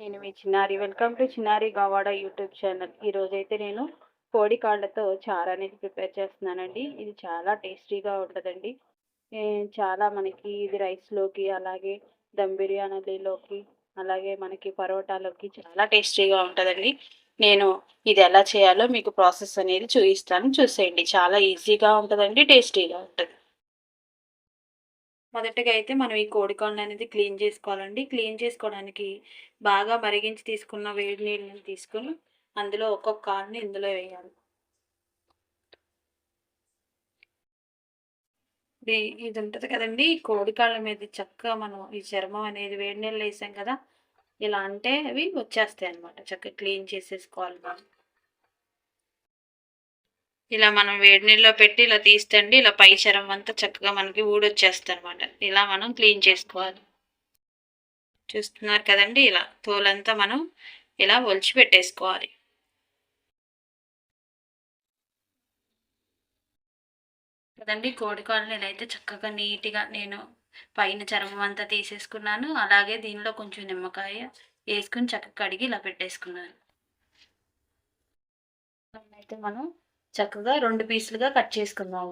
నేను మీ చిన్నారి. Welcome to చిన్నారి గవాడ యూట్యూబ్ ఛానల్. ఈరోజు అయితే నేను కోడి కాళ్ళతో చారు అనేది ప్రిపేర్ చేస్తున్నానండి. ఇది చాలా టేస్టీగా ఉంటుందండి. చాలా మనకి ఇది రైస్లోకి అలాగే దమ్ బిర్యానీలోకి అలాగే మనకి పరోటాలోకి చాలా టేస్టీగా ఉంటుందండి. నేను ఇది ఎలా చేయాలో మీకు ప్రాసెస్ అనేది చూపిస్తాను. చూసేయండి. చాలా ఈజీగా ఉంటుందండి టేస్టీగా ఉంటుంది. మొదటగా అయితే మనం ఈ కోడికాళ్ళని అనేది క్లీన్ చేసుకోవాలండి. క్లీన్ చేసుకోవడానికి బాగా మరిగించి తీసుకున్న వేడి నీళ్ళని తీసుకుని అందులో ఒక్కొక్క కాళ్ళని ఇందులో వేయాలి. ఇది ఇది ఉంటుంది కదండి. ఈ కోడికాళ్ళ మీద చక్కగా మనం ఈ చర్మం అనేది వేడి నీళ్ళు వేసాం కదా ఇలా అంటే అవి వచ్చేస్తాయి అన్నమాట చక్కగా క్లీన్ చేసేసుకోవాలి మనం. ఇలా మనం వేడి నీళ్ళలో పెట్టి ఇలా తీస్తండి ఇలా పై చరం అంతా చక్కగా మనకి ఊడొచ్చేస్తుంది అనమాట ఇలా మనం క్లీన్ చేసుకోవాలి. చూస్తున్నారు కదండి ఇలా తోలంతా మనం ఇలా ఒలిచి పెట్టేసుకోవాలి. కదండి కోడికాళ్ళు నేనైతే చక్కగా నీట్గా నేను పైన చర్మం అంతా తీసేసుకున్నాను. అలాగే దీనిలో కొంచెం నిమ్మకాయ వేసుకుని చక్కగా కడిగి ఇలా పెట్టేసుకున్నాను. అయితే మనం చక్కగా రెండు పీసులుగా కట్ చేసుకుందాం.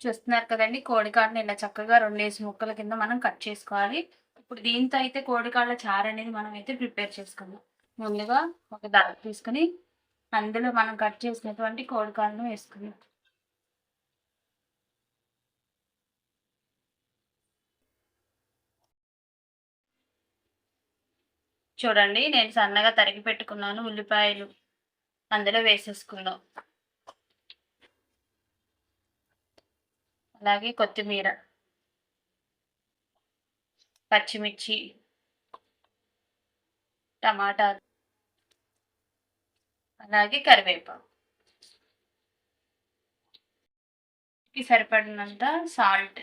చూస్తున్నారు కదండి కోడికాడని ఇలా చక్కగా రెండేసి ముక్కల కింద మనం కట్ చేసుకోవాలి. ఇప్పుడు దీంతో అయితే కోడికాళ్ళ చారు అనేది మనం అయితే ప్రిపేర్ చేసుకుందాం. ముందుగా ఒక దారి తీసుకుని అందులో మనం కట్ చేసినటువంటి కోడికాళ్ళను వేసుకుందాం. చూడండి నేను సన్నగా తరిగి పెట్టుకున్నాను ఉల్లిపాయలు. అందులో వేసేసుకుందాం. అలాగే కొత్తిమీర. పచ్చిమిర్చి. టమాటాలు. అలాగే కరివేపాకు. సరిపడినంత సాల్ట్.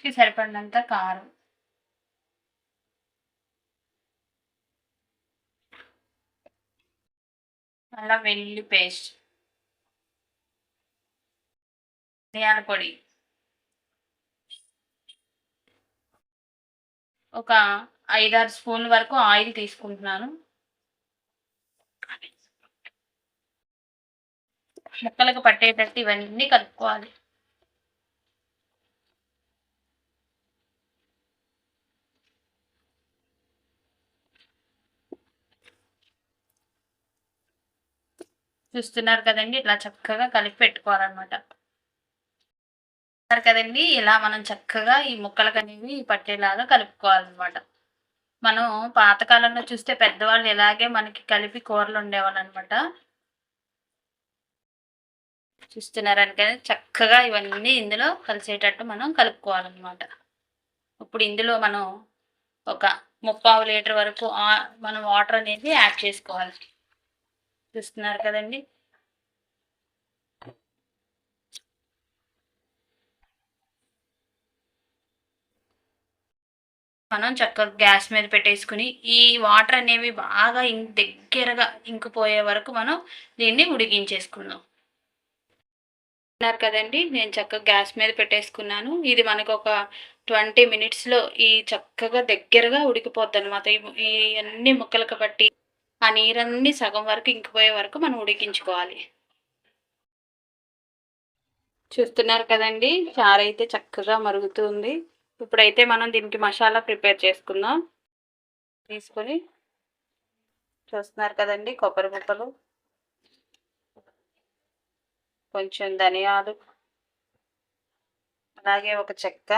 రుచికి సరిపడినంత కారం. అలా వెల్లుల్లి పేస్ట్. ధనియాల పొడి. ఒక ఐదారు స్పూన్ల వరకు ఆయిల్ తీసుకుంటున్నాను. ముక్కలకు పట్టేటట్టు ఇవన్నీ కలుపుకోవాలి. చూస్తున్నారు కదండి. ఇట్లా చక్కగా కలిపి పెట్టుకోవాలన్నమాట. కదండి. ఇలా మనం చక్కగా ఈ ముక్కలకు అనేవి పట్టేలాగా కలుపుకోవాలన్నమాట. మనం పాతకాలంలో చూస్తే పెద్దవాళ్ళు ఇలాగే మనకి కలిపి కూరలు ఉండేవాళ్ళు అనమాట చూస్తున్నారని కదా చక్కగా ఇవన్నీ ఇందులో కలిసేటట్టు మనం కలుపుకోవాలన్నమాట. ఇప్పుడు ఇందులో మనం ఒక ముప్పావు లీటర్ వరకు మనం వాటర్ అనేది యాడ్ చేసుకోవాలి. చూస్తున్నారు కదండి. మనం చక్కగా గ్యాస్ మీద పెట్టేసుకుని ఈ వాటర్ అనేవి బాగా దగ్గరగా ఇంకిపోయే వరకు మనం దీన్ని ఉడికించేసుకుందాం. అన్నారు కదండి నేను చక్కగా గ్యాస్ మీద పెట్టేసుకున్నాను. ఇది మనకు ఒక ట్వంటీ మినిట్స్లో ఈ చక్కగా దగ్గరగా ఉడికిపోద్ది అనమాట ఈ అన్ని ముక్కలకు బట్టి ఆ నీరన్నీ సగం వరకు ఇంకిపోయే వరకు మనం ఉడికించుకోవాలి. చూస్తున్నారు కదండి చారు అయితే చక్కగా మరుగుతుంది. ఇప్పుడైతే మనం దీనికి మసాలా ప్రిపేర్ చేసుకుందాం. తీసుకొని చూస్తున్నారు కదండి కొబ్బరి ముక్కలు కొంచెం ధనియాలు అలాగే ఒక చెక్క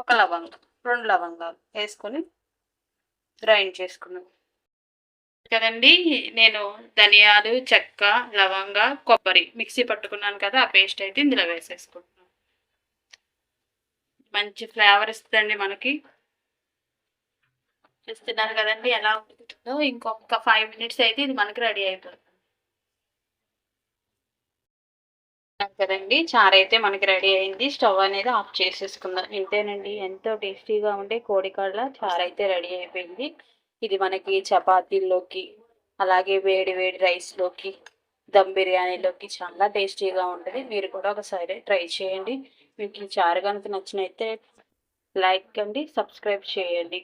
ఒక లవంగం రెండు లవంగాలు వేసుకొని గ్రైండ్ చేసుకున్నాం కదండి నేను ధనియాలు చెక్క లవంగ కొబ్బరి మిక్సీ పట్టుకున్నాను కదా ఆ పేస్ట్ అయితే ఇందులో వేసేసుకుంటున్నాను. మంచి ఫ్లేవర్ ఇస్తుందండి మనకి. చూస్తున్నారు కదండి ఎలా ఉంటుందో. ఇంకొక ఫైవ్ మినిట్స్ అయితే ఇది మనకి రెడీ అయిపోతుంది. కదండి చారు అయితే మనకి రెడీ అయింది. స్టవ్ అనేది ఆఫ్ చేసేసుకుందాం. ఇంతేనండి ఎంతో టేస్టీగా ఉండే కోడికాళ్ళ చారు అయితే రెడీ అయిపోయింది. ఇది మనకి చపాతీల్లోకి అలాగే వేడి వేడి రైస్లోకి దమ్ బిర్యానీలోకి చాలా టేస్టీగా ఉంటుంది. మీరు కూడా ఒకసారి ట్రై చేయండి. మీకు ఈ చారు కనుక నచ్చినైతే లైక్ అండి సబ్స్క్రైబ్ చేయండి.